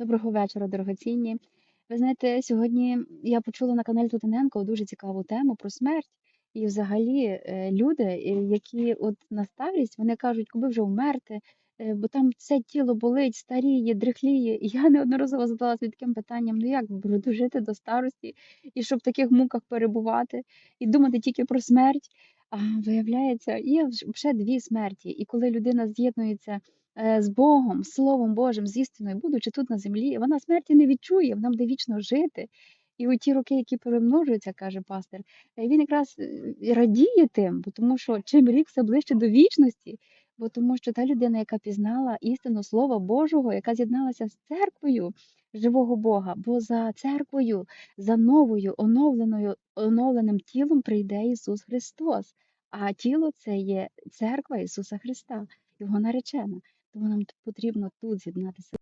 Доброго вечора, дорогоцінні. Ви знаєте, сьогодні я почула на каналі Тутененко дуже цікаву тему про смерть. І взагалі е, люди, е, які от на старість, вони кажуть, коли вже вмерти, е, бо там все тіло болить, старіє, дряхліє. І я неодноразово задалася таким питанням: ну як буду дожити до старості, і щоб в таких муках перебувати, і думати тільки про смерть. А виявляється, є вже дві смерті. І коли людина з'єднується е, з Богом, Словом Божим, з істиною, будучи тут на землі, вона смерті не відчує, вона буде вічно жити. І у ті роки, які перемножуються, каже пастир, е, він якраз е, радіє тим, тому що чим рік все ближче до вічності, бо тому що та людина, яка пізнала істину Слова Божого, яка з'єдналася з церквою живого Бога, бо за церквою, за новою, оновленою, оновленим тілом прийде Ісус Христос. А тіло це є церква Ісуса Христа, Його наречена. Тому нам потрібно тут з'єднатися